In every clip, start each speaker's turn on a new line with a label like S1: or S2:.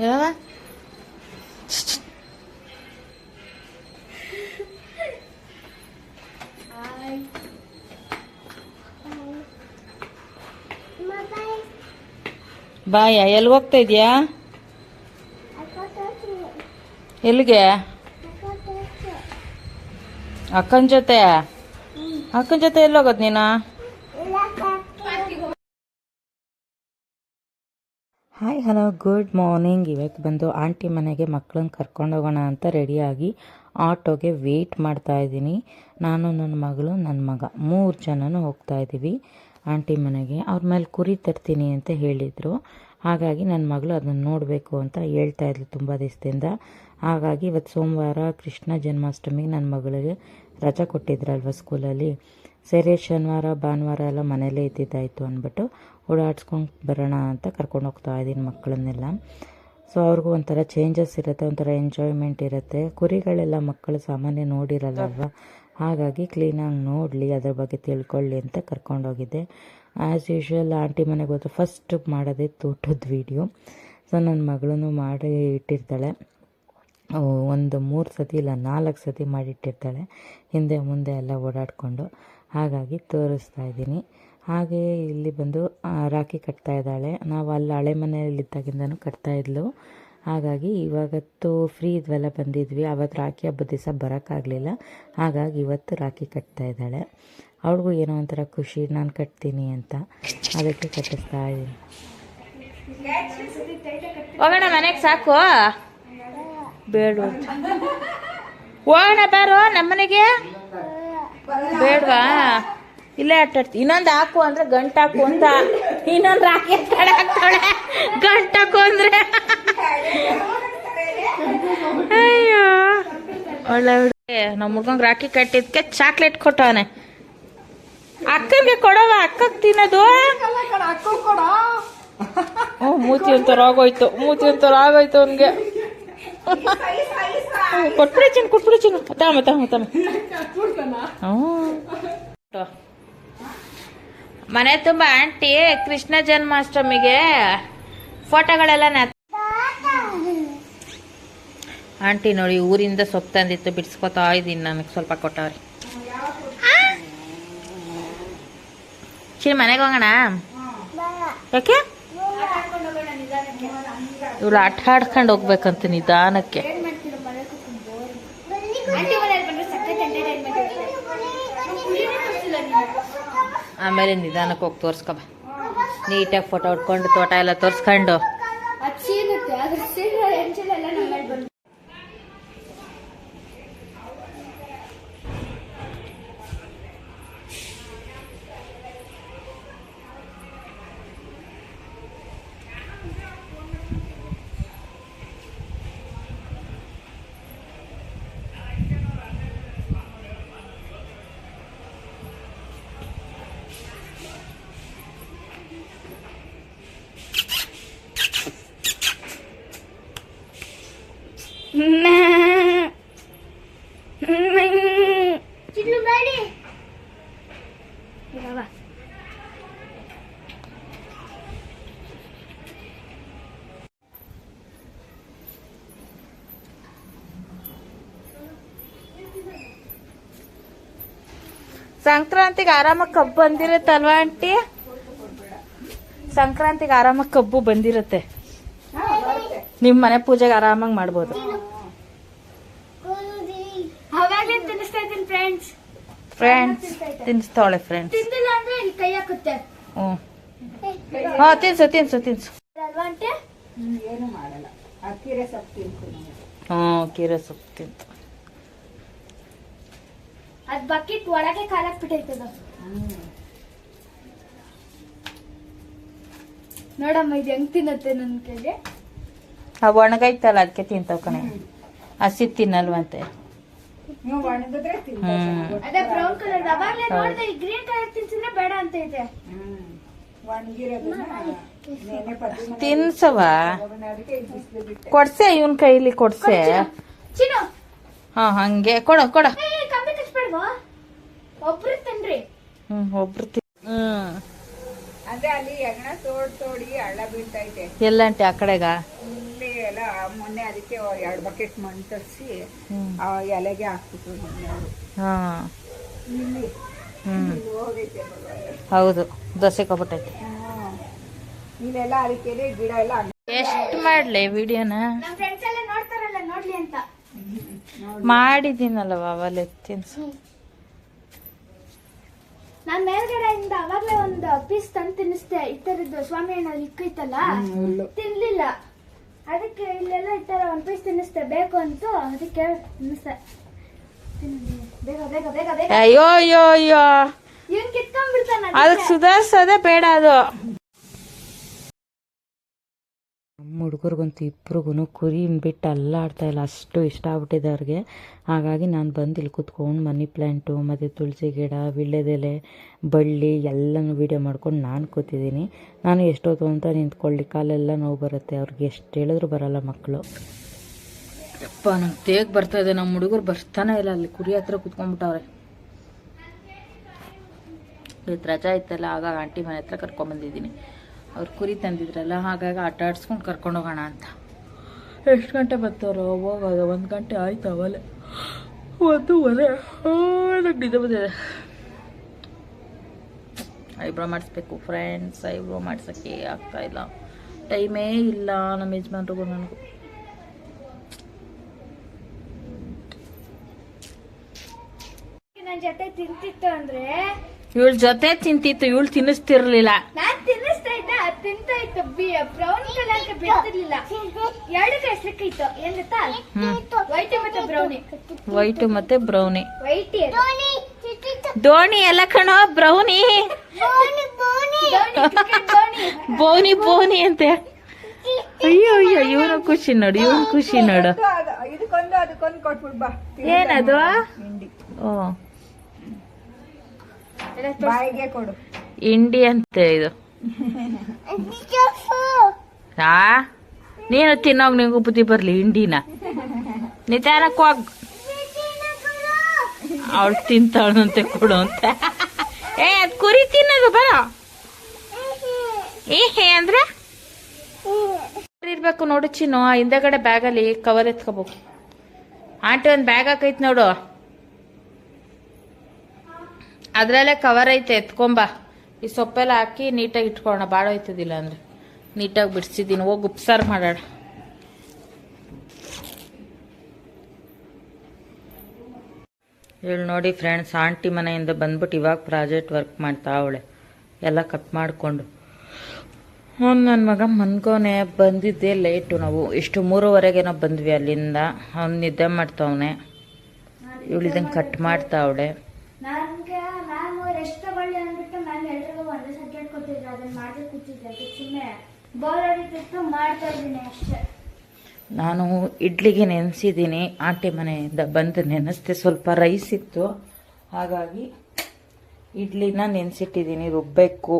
S1: ಯಾವ ಬಾಯ ಎಲ್ಲಿ ಹೋಗ್ತಾ ಇದೀಯಾ? ಎಲ್ಲಿಗೆ? ಅಕ್ಕನ ಜೊತೆ? ಅಕ್ಕನ ಜೊತೆ ಎಲ್ಲಿ ಹೋಗೋದು ನೀನು? ಹಾಯ್ ಹಲೋ ಗುಡ್ ಮಾರ್ನಿಂಗ್ ಇವತ್ತು ಬಂದು ಆಂಟಿ ಮನೆಗೆ ಮಕ್ಕಳನ್ನ ಕರ್ಕೊಂಡು ಹೋಗೋಣ ಅಂತ ರೆಡಿಯಾಗಿ ಆಟೋಗೆ ವೆಯ್ಟ್ ಮಾಡ್ತಾ ಇದ್ದೀನಿ. ನಾನು, ನನ್ನ ಮಗಳು ನನ್ನ ಮಗ. ಮೂರು ಜನನೂ ಹೋಗ್ತಾ ಇದ್ದೀವಿ ಆಂಟಿ ಮನೆಗೆ. ಅವ್ರ ಮೇಲೆ ಕುರಿ ತರ್ತೀನಿ ಅಂತ ಹೇಳಿದರು. ಹಾಗಾಗಿ ನನ್ನ ಮಗಳು ಅದನ್ನು ನೋಡಬೇಕು ಅಂತ ಹೇಳ್ತಾ ಇದ್ಲು ತುಂಬ ದಿವಸದಿಂದ. ಹಾಗಾಗಿ ಇವತ್ತು ಸೋಮವಾರ ಕೃಷ್ಣ ಜನ್ಮಾಷ್ಟಮಿಗೆ ನನ್ನ ಮಗಳಿಗೆ ರಜಾ ಕೊಟ್ಟಿದ್ರಲ್ವ ಸ್ಕೂಲಲ್ಲಿ ಸರಿ, ಶನಿವಾರ, ಭಾನುವಾರ ಎಲ್ಲ ಮನೇಲೇ ಇದ್ದಿದ್ದಾಯಿತು ಅಂದ್ಬಿಟ್ಟು ಓಡಾಡ್ಸ್ಕೊಂಡು ಬರೋಣ ಅಂತ ಕರ್ಕೊಂಡು ಹೋಗ್ತಾ ಇದ್ದೀನಿ ಮಕ್ಕಳನ್ನೆಲ್ಲ. ಸೊ ಅವ್ರಿಗೂ ಒಂಥರ ಚೇಂಜಸ್ ಇರುತ್ತೆ, ಒಂಥರ ಎಂಜಾಯ್ಮೆಂಟ್ ಇರುತ್ತೆ. ಕುರಿಗಳೆಲ್ಲ ಮಕ್ಕಳು ಸಾಮಾನ್ಯ ನೋಡಿರಲ್ಲಲ್ವಾ ಹಾಗಾಗಿ ಕ್ಲೀನಾಗಿ ನೋಡಲಿ, ಅದ್ರ ಬಗ್ಗೆ ತಿಳ್ಕೊಳ್ಳಿ ಅಂತ ಕರ್ಕೊಂಡೋಗಿದ್ದೆ ಆ್ಯಸ್ ಯೂಶ್ವಲ್ ಆಂಟಿ ಮನೆಗೆ ಹೋದ್ರೆ ಫಸ್ಟ್ ಮಾಡೋದೇ ತೋಟದ ವೀಡಿಯೋ ಸೊ ನನ್ನ ಮಗಳೂ ಮಾಡಿ ಇಟ್ಟಿರ್ತಾಳೆ. ಒಂದು ಮೂರು ಸತಿ ಇಲ್ಲ, ನಾಲ್ಕು ಸತಿ ಮಾಡಿಟ್ಟಿರ್ತಾಳೆ ಹಿಂದೆ ಮುಂದೆ ಎಲ್ಲ ಓಡಾಡಿಕೊಂಡು. ಹಾಗಾಗಿ ತೋರಿಸ್ತಾ ಇದ್ದೀನಿ. ಹಾಗೆ ಇಲ್ಲಿ ಬಂದು ರಾಖಿ ಕಟ್ತಾ ಇದ್ದಾಳೆ. ನಾವು ಅಲ್ಲಿ ಹಳೆ ಮನೆಯಲ್ಲಿದ್ದಾಗಿಂದನೂ ಕಟ್ತಾ ಇದ್ಲು. ಹಾಗಾಗಿ ಇವಾಗತ್ತು ಫ್ರೀ ಇದ್ವೆಲ್ಲ ಬಂದಿದ್ವಿ. ಅವತ್ತು ರಾಖಿ ಹಬ್ಬದ ದಿವಸ ಬರೋಕ್ಕಾಗಲಿಲ್ಲ. ಹಾಗಾಗಿ ಇವತ್ತು ರಾಖಿ ಕಟ್ತಾ ಇದ್ದಾಳೆ. ಅವಳಿಗೂ ಏನೋ ಒಂಥರ ಖುಷಿ, ನಾನು ಕಟ್ತೀನಿ ಅಂತ. ಅದಕ್ಕೆ ಕಟ್ಟಿಸ್ತಾ ಇದ್ದೀನಿ. ಹೋಗೋಣ ಮನೆಗೆ ಸಾಕು. ಬೇಡ ಹೋಗೋಣ, ಬಾರೋ, ನಮ್ಮನೆಗೆ? ಬೇಡವಾ? ಇಲ್ಲೇ ಆಟಾಡ್ತಿ. ಇನ್ನೊಂದು ಹಾಕು ಅಂದ್ರೆ ಗಂಟು ಹಾಕು ಅಂತ. ಇನ್ನೊಂದು ರಾಕಿ ಹಾಕ್ತಾಳೆ. ಗಂಟು ಹಾಕು ಅಂದ್ರೆ. ಅಯ್ಯೋ. ಒಳ್ಳೆ ಹುಡುಗಿ. ನಮ್ಮ ಹುಡ್ಗಂಗೆ ರಾಖಿ ಕಟ್ಟಿದ್ಕೆ ಚಾಕ್ಲೇಟ್ ಕೊಟ್ಟವನೆ. ಅಕ್ಕಂಗೆ ಕೊಡವ? ಅಕ್ಕಗ್ ತಿನ್ನೋದು? ಓ, ಮೂತಿ ಒಂಥರ ಆಗೋಯ್ತು. ಮೂತಿ ಒಂಥರ ಆಗೋಯ್ತು ಅವನಿಗೆ. ಕೊಟ್ಬಿಡಿ ಚಿನ್ನ ಕೊಟ್ಬಿಡಿ ಚಿನ್ನ. ತಮ್ಮ ತಮ್ಮ ತಮ್ಮ. ಮನೆ ತುಂಬ ಆಂಟಿ ಕೃಷ್ಣ ಜನ್ಮಾಷ್ಟಮಿಗೆ ಫೋಟೋಗಳೆಲ್ಲ ನ ಆಂಟಿ ನೋಡಿ ಊರಿಂದ ಸೊಪ್ಪು ತಂದಿತ್ತು ಬಿಡಿಸ್ಕೊತಾ ಇದ್ದೀನಿ ನನಗೆ ಸ್ವಲ್ಪ ಕೊಟ್ಟವ್ರಿ. ಚಿನ್ನ ಮನೆಗೆ ಹೋಗೋಣ? ಯಾಕೆ? ಇವಳು ಆಟ ಆಡ್ಕೊಂಡು ಹೋಗ್ಬೇಕಂತ ನಿಧಾನಕ್ಕೆ. ಆಮೇಲೆ ನಿಧಾನಕ್ಕೆ ಹೋಗಿ ತೋರಿಸ್ಕೊಬ ನೀಟಾಗಿ ಫೋಟೋ ಹೊಡ್ಕೊಂಡು ತೋಟ ಎಲ್ಲ ತೋರ್ಸ್ಕೊಂಡು. ಸಂಕ್ರಾಂತಿಗೆ ಆರಾಮಾಗಿ ಕಬ್ಬು ಬಂದಿರುತ್ತಲ್ವಾ ಆಂಟಿ? ಸಂಕ್ರಾಂತಿಗೆ ಆರಾಮಾಗಿ ಕಬ್ಬು ಬಂದಿರುತ್ತೆ. ನಿಮ್ಮ ಮನೆ ಪೂಜೆಗೆ ಆರಾಮಾಗಿ ಮಾಡ್ಬೋದು
S2: ಅವಾಗ್ಲೇ ತಿನ್ನಿಸ್ತಾ ಇದ್ದೀನಿ ಫ್ರೆಂಡ್ಸ್
S1: ಫ್ರೆಂಡ್ಸ್ ತಿನ್ನಿಸ್ತಾವಳೆ ಫ್ರೆಂಡ್ಸ್
S2: ತಿಂದಿಲ್ಲ ಅಂದ್ರೆ ಇಲ್ಲಿ ಕೈ ಹಾಕುತ್ತೆ.
S1: ಹ್ಞೂ. ಹಾಂ ತಿನ್ಸು ತಿನ್ಸು ತಿನ್ಸು. ಹ್ಞೂ ಕೀರೆ ಸೊಪ್ಪು ತಿಂತು.
S2: ಅದ್ ಬಕೆಟ್ ಒಳಗೆ ಕಾಲಕ್ ಬಿಟ್ಟೈತದ ನೋಡಮ್ಮ ಇದು ಹೆಂಗ್ ತಿನ್ನತ್ತೆ ನನ್ನ ಕೈಗೆ?
S1: ಆ ಒಣಗೈತಲ್ಲ ಅದಕ್ಕೆ ತಿಂತಾವ ಕಣೆ. ಹಸಿ ತಿನ್ನಲ್ವಂತೆ.
S2: ಅದೇ ಬ್ರೌನ್ ಕಲರ್ ಅವಾಗ್ಲೇ ನೋಡ್ದೆ ಗ್ರೀನ್ ಕಲರ್ ತಿನ್ಸಿದ್ರೆ ಬೇಡ ಅಂತ ಇದೆ.
S1: ತಿನ್ಸವ ಕೊಡ್ಸೆ ಇವನ್ ಕೈಲಿ ಕೊಡ್ಸೆ.
S2: ಚಿನ್ನು.
S1: ಹಾ ಹಂಗೆ. ಕೊಡ ಕೊಡ.
S2: ಒಬ್ರು ತಿನ್ರಿ.
S1: ಹ್ಮ್ ಒಬ್ರು ಹ್ಮ್.
S3: ಅದೇ ಅಲ್ಲಿ ಹೆಗಣ ತೋಡ್ ತೋಡಿ ಹಳ್ಳ ಬೀಳ್ತೈತೆ
S1: ಎಲ್ಲಂಟಿ ಆ ಕಡೆಗ?
S3: ಎಲ್ಲ ಮೊನ್ನೆ ಅದಕ್ಕೆ ಎರಡು ಬಕೆಟ್ ಮಣ್ಣು ತರಿಸಿ ಆ ಎಲೆಗೆ ಹಾಕ್ಬಿಟ್ರು ಮೊನ್ನೆ ಅವರು
S1: ಹಾ.
S3: ಇಲ್ಲಿ ಇಲ್ಲಿ ಹೋಗೈತೆ
S1: ಹೌದು ದೋಸೆ ಕೊಬಿಟ್ಟೈತಿ.
S3: ಇಲ್ಲೆಲ್ಲ ಅದಕ್ಕೆ ಗಿಡ ಎಲ್ಲ.
S1: ಎಷ್ಟು ಮಾಡ್ಲಿ ವಿಡಿಯೋನ?
S2: ನಮ್ ಫ್ರೆಂಡ್ಸ್ ಎಲ್ಲ ನೋಡ್ತಾರಲ್ಲ ನೋಡ್ಲಿ ಅಂತ.
S1: ಮಾಡಿದ್ದೀನಲ್ವ ಅವಲ್ಲ ತಿನ್ಸು
S2: ನಾನ್ ಮೇಲ್ಗಡೆಯಿಂದ ಅವಾಗ್ಲೇ ಒಂದು ಪೀಸ್ ತಂದು ತಿನ್ನಿಸ್ದೆ. ಈ ತರದ್ದು ಸ್ವಾಮಿ ಹಣ್ಣ ಇಕ್ಕೈತಲ್ಲ. ತಿನ್ಲಿಲ್ಲ. ಅದಕ್ಕೆ ಇಲ್ಲೆಲ್ಲ ಈ ಥರ ಒಂದು ಪೀಸ್ ತಿನ್ನಿಸ್ತೆ ಬೇಕು ಅಂತ ಅದಕ್ಕೆ ತಿನ್ನಿಸ್ತೆ. ಬೇಗ ಬೇಗ ಬೇಗ ಬೇಗ.
S1: ಅಯ್ಯೋ ಅಯ್ಯೋ ಅಯ್ಯೋ. ಅದಕ್ಕೆ. ಸುಧಾರಿಸೋದೇ ಬೇಡ ಅದು. ಹುಡುಗರಿಗಂತೂ ಇಬ್ರಿಗೂ ಕುರಿ ಬಿಟ್ಟು ಅಲ್ಲಾಡ್ತಾ ಇಲ್ಲ. ಅಷ್ಟು ಇಷ್ಟ ಆಗ್ಬಿಟ್ಟಿದೆ ಅವ್ರಿಗೆ. ಹಾಗಾಗಿ ನಾನು ಬಂದು ಇಲ್ಲಿ ಕುತ್ಕೊಂಡು ಮನಿ ಪ್ಲ್ಯಾಂಟು ಮತ್ತು ತುಳಸಿ ಗಿಡ, ವೀಳ್ಯದೆಲೆ, ಬಳ್ಳಿ ಎಲ್ಲನೂ ವೀಡಿಯೋ ಮಾಡ್ಕೊಂಡು ನಾನು ಕೂತಿದ್ದೀನಿ. ನಾನು ಎಷ್ಟೊತ್ತು ಅಂತ ನಿಂತ್ಕೊಳ್ಳಿ ಕಾಲೆಲ್ಲ ನೋವು ಬರುತ್ತೆ. ಅವ್ರಿಗೆ ಎಷ್ಟು ಹೇಳಿದ್ರು ಬರಲ್ಲ ಮಕ್ಕಳು ಅಪ್ಪ ನಂಗೆ ತೇಗ್ ಬರ್ತಾ ಇದೆ. ನಮ್ಮ ಹುಡುಗರು ಬರ್ತಾನೆ ಇಲ್ಲ ಅಲ್ಲಿ. ಕುರಿ ಹತ್ರ ಕುತ್ಕೊಂಡ್ಬಿಟ್ಟವ್ರೆ. ಇವತ್ತು ರಜಾ ಇತ್ತಲ್ಲ ಆಗ ಆಂಟಿ ಮನೆ ಹತ್ರ ಕರ್ಕೊಂಬಂದಿದ್ದೀನಿ ಅವ್ರು ಕುರಿ ತಂದಿದ್ರಲ್ಲ ಹಾಗಾಗಿ ಆಟ ಆಡಿಸ್ಕೊಂಡು ಕರ್ಕೊಂಡು ಹೋಗೋಣ ಅಂತ. ಎಷ್ಟು ಗಂಟೆ ಬರ್ತಾರೋ ಹೋಗೋದು ಒಂದು ಗಂಟೆ ಆಯ್ತು ಅವಲ್ಲ ಒಂದೂವರೆ. ಒಲೆ ನಿದ್ದೆ ಬಂದಿದೆ. ಐಬ್ರೋ ಮಾಡಿಸ್ಬೇಕು ಫ್ರೆಂಡ್ಸ್ ಐಬ್ರೋ ಮಾಡ್ಸೋಕ್ಕೆ ಆಗ್ತಾ ಇಲ್ಲ. ಟೈಮೇ ಇಲ್ಲ ನಮ್ಮ ಯಜಮಾನ್ರಿಗೂ ನನಗೂ.
S2: ನನ್ ಜೊತೆ ತಿಂತಿತ್ತು ಅಂದ್ರೆ
S1: ಇವಳ ಜೊತೆ ತಿಂತಿತ್ತು ಇವಳು ತಿನ್ನಿಸ್ತಿರ್ಲಿಲ್ಲ
S2: ನಾನ್ ತಿನ್ನಿಸ್ತಾ ಇದ್ದೆ ಅದ್ ತಿಂತಾ ಇತ್ತು ಬ್ರೌನ್ ಕಲರ್ ಬಿಡ್ತಿರ್ಲಿಲ್ಲ. ಎರಡು ಹೆಸರಿಕಿತ್ತು ಏನ್ ಗೊತ್ತಾ? ವೈಟ್ ಮತ್ತೆ ಬ್ರೌನಿ
S1: ವೈಟ್ ಮತ್ತೆ ಬ್ರೌನಿ
S2: ವೈಟ್
S1: ದೋಣಿ ಎಲ್ಲ ಕಣೋ ಬ್ರೌನಿ ಬೋನಿ ಬೋನಿ ಅಂತೆ. ಅಯ್ಯೋ ಅಯ್ಯೋ ಇವನು ಖುಷಿ ನೋಡು ಇವನು ಖುಷಿ ನೋಡು. ಏನದು?
S3: ಹಿಂಡಿ.
S1: ಓ. ಇಂಡಿ ಅಂತೆ ಇದು. ಆ ನೀನು ತಿನ್ನೋಗ್ ನಿಂಗು ಬುದ್ಧಿ ಬರ್ಲಿ, ಹಿಂಡಿನ. ನಿಧಾನಕ್ಕೆ ಹೋಗ್. ಅವಳು ತಿಂತಾಳಂತೆ ಕೊಡು ಅಂತ. ಏ, ಅದ್ ಕುರಿ ತಿನ್ನೋದು ಬರ ಏ, ಹೇ, ಅಂದ್ರೆ? ಇರ್ಬೇಕು ನೋಡು ಚಿನ್ನು ಹಿಂದೆಗಡೆ ಬ್ಯಾಗಲ್ಲಿ ಕವರ್ ಎತ್ಕೋಬೇಕು. ಆಂಟಿ ಒಂದು ಬ್ಯಾಗ್ ಹಾಕೈತೆ ನೋಡು. ಅದ್ರಲ್ಲೇ ಕವರ್ ಐತೆ, ಎತ್ಕೊಂಬ. ಈ ಸೊಪ್ಪೆಲ್ಲ ಹಾಕಿ ನೀಟಾಗಿ ಇಟ್ಕೊಳ್ಳೋಣ. ಭಾಳ ಹೋಯ್ತದಿಲ್ಲ ಅಂದರೆ. ನೀಟಾಗಿ ಬಿಡಿಸಿದ್ದೀನಿ. ಹೋಗಿ ಉಪ್ಸಾರು ಮಾಡೋಣ. ಹೇಳಿ ನೋಡಿ ಫ್ರೆಂಡ್ಸ್ ಆಂಟಿ ಮನೆಯಿಂದ ಬಂದ್ಬಿಟ್ಟು ಇವಾಗ ಪ್ರಾಜೆಕ್ಟ್ ವರ್ಕ್ ಮಾಡ್ತಾ ಅವಳೆ. ಎಲ್ಲ ಕಟ್ ಮಾಡಿಕೊಂಡು. ಅವ್ನು ನನ್ನ ಮಗ ಮನ್ಕೋನೆ ಬಂದಿದ್ದೆ ಲೇಟು ನಾವು. ಎಷ್ಟು ಮೂರುವರೆಗೇನೋ ಬಂದ್ವಿ ಅಲ್ಲಿಂದ. ಅವ್ನು ನಿದ್ದೆ ಮಾಡ್ತಾವನೆ. ಇವಳಿದಂಗೆ ಕಟ್ ಮಾಡ್ತಾವಳೆ
S2: ನನ್ಗೆ ಮ್ಯಾಮ್ ರೆಸ್ಟ್ ತಗೊಳ್ಳಿ ಅಂದ್ಬಿಟ್ಟು ಮ್ಯಾಮ್ ಎಲ್ರಿಗೂ ಒಂದೇ ಸಬ್ಜೆಕ್ಟ್ ಕೊಟ್ಟಿದ್ರು ಅದನ್ನ ಮಾಡಿ ಕೂತಿದ್ದೆ ಅದಕ್ಕೆ ಸುಮ್ಮನೆ ಬೋರ್ ಆಗಿತ್ತು ಮಾಡ್ತಾ ಇದ್ದೀನಿ ಅಷ್ಟೇ.
S1: ನಾನು ಇಡ್ಲಿಗೆ ನೆನೆಸಿದ್ದೀನಿ, ಆಂಟಿ ಮನೆಯಿಂದ ಬಂದು ನೆನೆಸ್ತೆ ಸ್ವಲ್ಪ ರೈಸ್ ಇತ್ತು. ಹಾಗಾಗಿ ಇಡ್ಲಿನ ನೆನೆಸಿಟ್ಟಿದ್ದೀನಿ ರುಬ್ಬಬೇಕು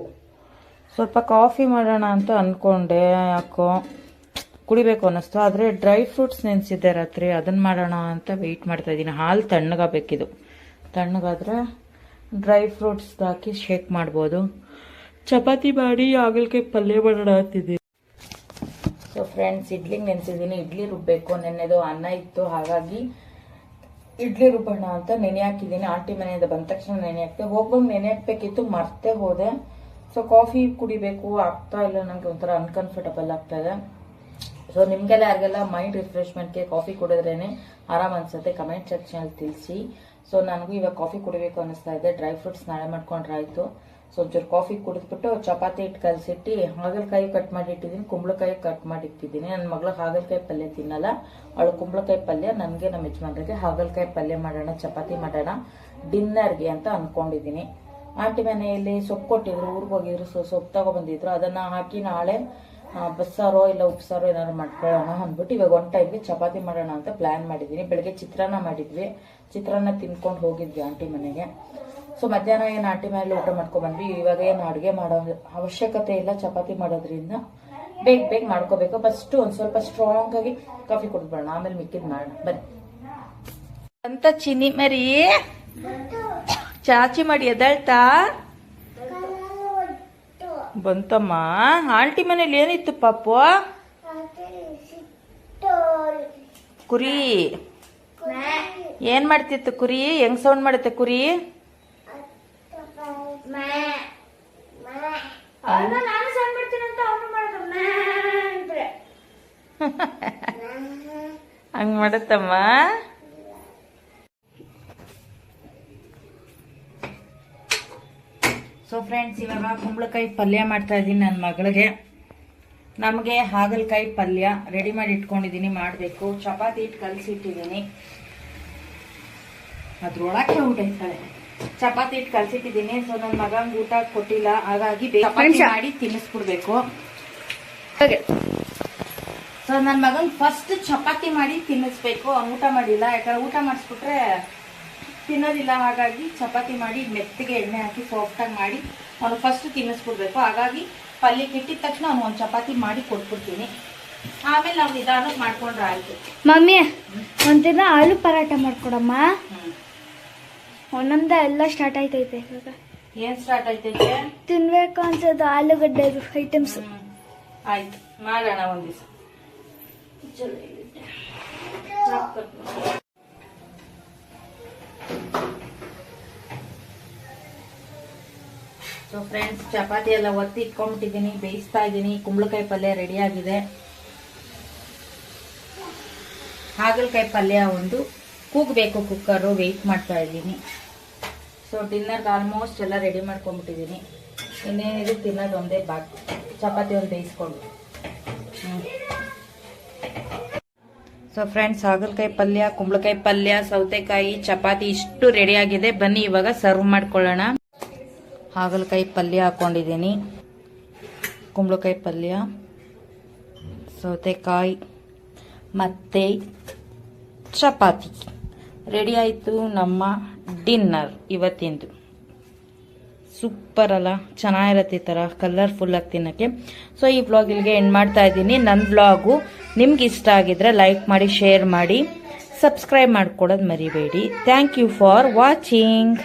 S1: ಸ್ವಲ್ಪ ಕಾಫಿ ಮಾಡೋಣ ಅಂತ ಅಂದ್ಕೊಂಡೆ ಯಾಕೋ ಕುಡಿಬೇಕು ಅನ್ನಿಸ್ತು. ಆದರೆ ಡ್ರೈ ಫ್ರೂಟ್ಸ್ ನೆನೆಸಿದ್ದೆ ರಾತ್ರಿ ಅದನ್ನು ಮಾಡೋಣ ಅಂತ ವೆಯ್ಟ್ ಮಾಡ್ತಾ ಇದ್ದೀನಿ. ಹಾಲು ತಣ್ಣಗಾಗಬೇಕಿದು. ತಣ್ಣಗಾದ್ರೆ ಡ್ರೈ ಫ್ರೂಟ್ಸ್ ಹಾಕಿ ಶೇಕ್ ಮಾಡ್ಬೋದು. ಚಪಾತಿ ಮಾಡಿ ಹಾಗಲ್ಕಾಯಿ ಪಲ್ಯ ಮಾಡೋಣ ಅಂತಿದ್ದೀನಿ ಸೊ ಫ್ರೆಂಡ್ಸ್ ಇಡ್ಲಿಗೆ ನೆನೆಸಿದ್ದೀನಿ. ಇಡ್ಲಿ ರುಬ್ಬೇಕು. ನೆನ್ನೆದು ಅನ್ನ ಇತ್ತು. ಹಾಗಾಗಿ ಇಡ್ಲಿ ರುಬ್ಬೋಣ ಅಂತ ನೆನೆ ಹಾಕಿದ್ದೀನಿ. ಆಂಟಿ ಮನೆಯಿಂದ ಬಂದ ತಕ್ಷಣ ನೆನೆ ಹಾಕ್ತೆ ಹೋಗ್ಬಂದು ನೆನೆ ಹಾಕ್ಬೇಕಿತ್ತು. ಮರ್ತೇ ಹೋದೆ. ಸೊ ಕಾಫಿ ಕುಡಿಬೇಕು. ಆಗ್ತಾ ಇಲ್ಲ. ನನಗೆ ಒಂಥರ ಅನ್ಕಂಫರ್ಟಬಲ್ ಆಗ್ತಾ ಇದೆ. ಸೊ ನಿಮಗೆಲ್ಲ ಯಾರಿಗೆಲ್ಲ ಮೈಂಡ್ ರಿಫ್ರೆಶ್ಮೆಂಟ್ಗೆ ಕಾಫಿ ಕುಡಿದ್ರೇನೆ ಆರಾಮ್ ಅನ್ಸುತ್ತೆ. ಕಮೆಂಟ್ ಸೆಕ್ಷನಲ್ಲಿ ತಿಳಿಸಿ. ಸೊ ನನಗೂ ಇವಾಗ ಕಾಫಿ ಕುಡಿಬೇಕು ಅನಿಸ್ತಾ ಇದೆ. ಡ್ರೈ ಫ್ರೂಟ್ಸ್ ನಾಳೆ ಮಾಡ್ಕೊಂಡ್ರೆ ಆಯಿತು ಸೊ ಒಂಚೂರು ಕಾಫಿ ಕುಡಿದ್ಬಿಟ್ಟು ಚಪಾತಿ ಹಿಟ್ಟು ಕಲಸಿಟ್ಟು, ಹಾಗಲಕಾಯಿ ಕಟ್ ಮಾಡಿ ಇಟ್ಟಿದ್ದೀನಿ ಕುಂಬಳಕಾಯಿ ಕಟ್ ಮಾಡಿ ಇಟ್ಟಿದ್ದೀನಿ ನನ್ನ ಮಗಳು ಹಾಗಲಕಾಯಿ ಪಲ್ಯ ತಿನ್ನಲ್ಲ. ಅವಳು ಕುಂಬಳಕಾಯಿ ಪಲ್ಯ, ನನಗೆ ನಮ್ಮ ಯಜಮಾನ್ರಿಗೆ ಹಾಗಲಕಾಯಿ ಪಲ್ಯ ಮಾಡೋಣ, ಚಪಾತಿ ಮಾಡೋಣ, ಡಿನ್ನರ್ಗೆ ಅಂತ ಅಂದ್ಕೊಂಡಿದ್ದೀನಿ ಆಂಟಿ ಮನೆಯಲ್ಲಿ ಸೊಪ್ಪು ಕೊಟ್ಟಿದ್ರು, ಊರಿಗೆ ಹೋಗಿದ್ರು, ಸೊ, ಸೊಪ್ಪು ತಗೊಬಂದಿದ್ರು ಅದನ್ನು ಹಾಕಿ ನಾಳೆ ಬಸ್ಸಾರೋ ಇಲ್ಲ ಉಪ್ಸಾರೋ ಏನಾದ್ರು ಮಾಡ್ಕೊಳ್ಳೋಣ ಅಂದ್ಬಿಟ್ಟು ಇವಾಗ ಒಂದು ಟೈಮ್ಗೆ ಚಪಾತಿ ಮಾಡೋಣ ಅಂತ ಪ್ಲಾನ್ ಮಾಡಿದ್ದೀನಿ. ಬೆಳಗ್ಗೆ ಚಿತ್ರಾನ್ನ ಮಾಡಿದ್ವಿ. ಚಿತ್ರಾನ್ನ ತಿನ್ಕೊಂಡು ಹೋಗಿದ್ವಿ ಆಂಟಿ ಮನೆಗೆ. ಸೊ ಮಧ್ಯಾಹ್ನ ಏನು ಆಂಟಿ ಮನೇಲಿ ಊಟ ಮಾಡ್ಕೊಬಂದ್ವಿ ಇವಾಗ ಏನು ಅಡುಗೆ ಮಾಡೋ ಅವಶ್ಯಕತೆ ಇಲ್ಲ ಚಪಾತಿ ಮಾಡೋದ್ರಿಂದ. ಬೇಗ ಬೇಗ ಮಾಡ್ಕೋಬೇಕು. ಫಸ್ಟ್ ಒಂದು ಸ್ವಲ್ಪ ಸ್ಟ್ರಾಂಗ್ ಆಗಿ ಕಾಫಿ ಕುಡಿದ್ಬಿಡೋಣ. ಆಮೇಲೆ ಮಿಕ್ಕಿದ್ ಮಾಡೋಣ. ಬನ್ನಿ. ಅಂತ ಚಿನಿ ಮರಿ. ಚಾಚಿ ಮಾಡಿ, ಎದಳ್ತಾ? ಬಂತಮ್ಮ? ಆಂಟಿ ಮನೇಲಿ ಏನಿತ್ತು ಪಾಪು? ಕುರಿ. ಏನ್ ಮಾಡ್ತಿತ್ತು ಕುರಿ? ಹೆಂಗ್ ಸೌಂಡ್ ಮಾಡುತ್ತೆ ಕುರಿ?
S2: ಅವನು ನಾನು
S1: ಸೊ ಫ್ರೆಂಡ್ಸ್ ಇವಾಗ ಕುಂಬಳಕಾಯಿ ಪಲ್ಯ ಮಾಡ್ತಾ ಇದ್ದೀನಿ ನನ್ನ ಮಗಳಿಗೆ. ನಮಗೆ ಹಾಗಲಕಾಯಿ ಪಲ್ಯ ರೆಡಿ ಮಾಡಿ ಇಟ್ಕೊಂಡಿದ್ದೀನಿ ಮಾಡಬೇಕು. ಚಪಾತಿ ಹಿಟ್ಟು ಕಲಸಿಟ್ಟಿದ್ದೀನಿ. ಅದ್ರೊಳಕ್ಕೆ ಊಟ ಇರ್ತಾಳೆ ಚಪಾತಿ ಹಿಟ್ಟು ಕಲಸಿಟ್ಟಿದ್ದೀನಿ ಸೊ ನನ್ನ ಮಗಂಗೆ ಊಟ ಕೊಟ್ಟಿಲ್ಲ. ಹಾಗಾಗಿ ಚಪಾತಿ ಮಾಡಿ ತಿನ್ನಿಸ್ಬಿಡ್ಬೇಕು. ಸೊ ನನ್ನ ಮಗನ್ ಫಸ್ಟ್ ಚಪಾತಿ ಮಾಡಿ ತಿನ್ನಿಸ್ಬೇಕು. ಅವ್ನು ಊಟ ಮಾಡಿಲ್ಲ. ಯಾಕಂದ್ರೆ ಊಟ ಮಾಡಿಸ್ಬಿಟ್ರೆ ತಿನ್ನೋದಿಲ್ಲ ಹಾಗಾಗಿ ಚಪಾತಿ ಮಾಡಿ ಮೆತ್ತಿಗೆ ಎಣ್ಣೆ ಹಾಕಿ ಸಾಫ್ಟಾಗಿ ಮಾಡಿ ಅವನು ಫಸ್ಟ್ ತಿನ್ನಿಸ್ಬಿಡ್ಬೇಕು. ಹಾಗಾಗಿ ಪಲ್ಯ ಇಟ್ಟಿದ ತಕ್ಷಣ ಅವ್ನು ಒಂದು ಚಪಾತಿ ಮಾಡಿ ಕೊಟ್ಬಿಡ್ತೀನಿ. ಆಮೇಲೆ ನಾವು ನಿಧಾನ ಮಾಡ್ಕೊಂಡ್ರೆ ಆಯ್ತು.
S2: ಮಮ್ಮಿ ಒಂದಿನ ಆಲೂ ಪರಾಟ ಮಾಡ್ಕೊಡಮ್ಮ. ಒಂದೊಂದೇ ಎಲ್ಲ ಸ್ಟಾರ್ಟ್ ಆಯ್ತೈತೆ ಇವಾಗ.
S1: ಏನು ಸ್ಟಾರ್ಟ್ ಆಯ್ತೈತೆ?
S2: ತಿನ್ಬೇಕು ಅನ್ಸೋದು ಆಲೂಗಡ್ಡೆ ಐಟಮ್ಸ್.
S1: ಆಯ್ತು ಮಾಡೋಣ ಒಂದು ದಿವಸ. ಸೊ ಫ್ರೆಂಡ್ಸ್ ಚಪಾತಿ ಎಲ್ಲ ಒತ್ತಿ ಇಟ್ಕೊಂಡ್ಬಿಟ್ಟಿದ್ದೀನಿ ಬೇಯಿಸ್ತಾ ಇದ್ದೀನಿ. ಕುಂಬಳಕಾಯಿ ಪಲ್ಯ ರೆಡಿ ಆಗಿದೆ. ಹಾಗಲಕಾಯಿ ಪಲ್ಯ ಒಂದು ಕೂಗಬೇಕು ಕುಕ್ಕರು ವೆಯ್ಟ್ ಮಾಡ್ತಾ ಇದ್ದೀನಿ. ಸೊ ಡಿನ್ನರ್ಗೆ ಆಲ್ಮೋಸ್ಟ್ ಎಲ್ಲ ರೆಡಿ ಮಾಡ್ಕೊಂಡ್ಬಿಟ್ಟಿದ್ದೀನಿ ಇನ್ನೇನಿದ್ರು ತಿನ್ನೋದು ಒಂದೇ ಬಾಕಿ ಚಪಾತಿ ಒಂದು ಬೇಯಿಸ್ಕೊಂಡು. ಸೊ ಫ್ರೆಂಡ್ಸ್ ಹಾಗಲಕಾಯಿ ಪಲ್ಯ, ಕುಂಬಳಕಾಯಿ ಪಲ್ಯ, ಸೌತೆಕಾಯಿ, ಚಪಾತಿ ಇಷ್ಟು ರೆಡಿ ಆಗಿದೆ. ಬನ್ನಿ, ಇವಾಗ ಸರ್ವ್ ಮಾಡ್ಕೊಳ್ಳೋಣ. ಹಾಗಲಕಾಯಿ ಪಲ್ಯ ಹಾಕೊಂಡಿದ್ದೀನಿ. ಕುಂಬಳಕಾಯಿ ಪಲ್ಯ, ಸೌತೆಕಾಯಿ, ಮತ್ತೆ ಚಪಾತಿ. ರೆಡಿ ಆಯಿತು ನಮ್ಮ ಡಿನ್ನರ್ ಇವತ್ತಿಂದು. ಸೂಪರ್ ಅಲ್ಲ, ಚೆನ್ನಾಗಿರತ್ತೆ ಈ ಥರ ಕಲರ್ಫುಲ್ ಆಗಿ ತಿನ್ನೋಕ್ಕೆ. ಸೊ ಈ ವ್ಲಾಗ್ ಇಲ್ಲಿಗೆ ಎಂಡ್ ಮಾಡ್ತಾ ಇದ್ದೀನಿ. ನನ್ನ ವ್ಲಾಗು ನಿಮ್ಗೆ ಇಷ್ಟ ಆಗಿದ್ರೆ ಲೈಕ್ ಮಾಡಿ ಶೇರ್ ಮಾಡಿ ಸಬ್ಸ್ಕ್ರೈಬ್ ಮಾಡ್ಕೊಡೋದು ಮರಿಬೇಡಿ. Thank you for watching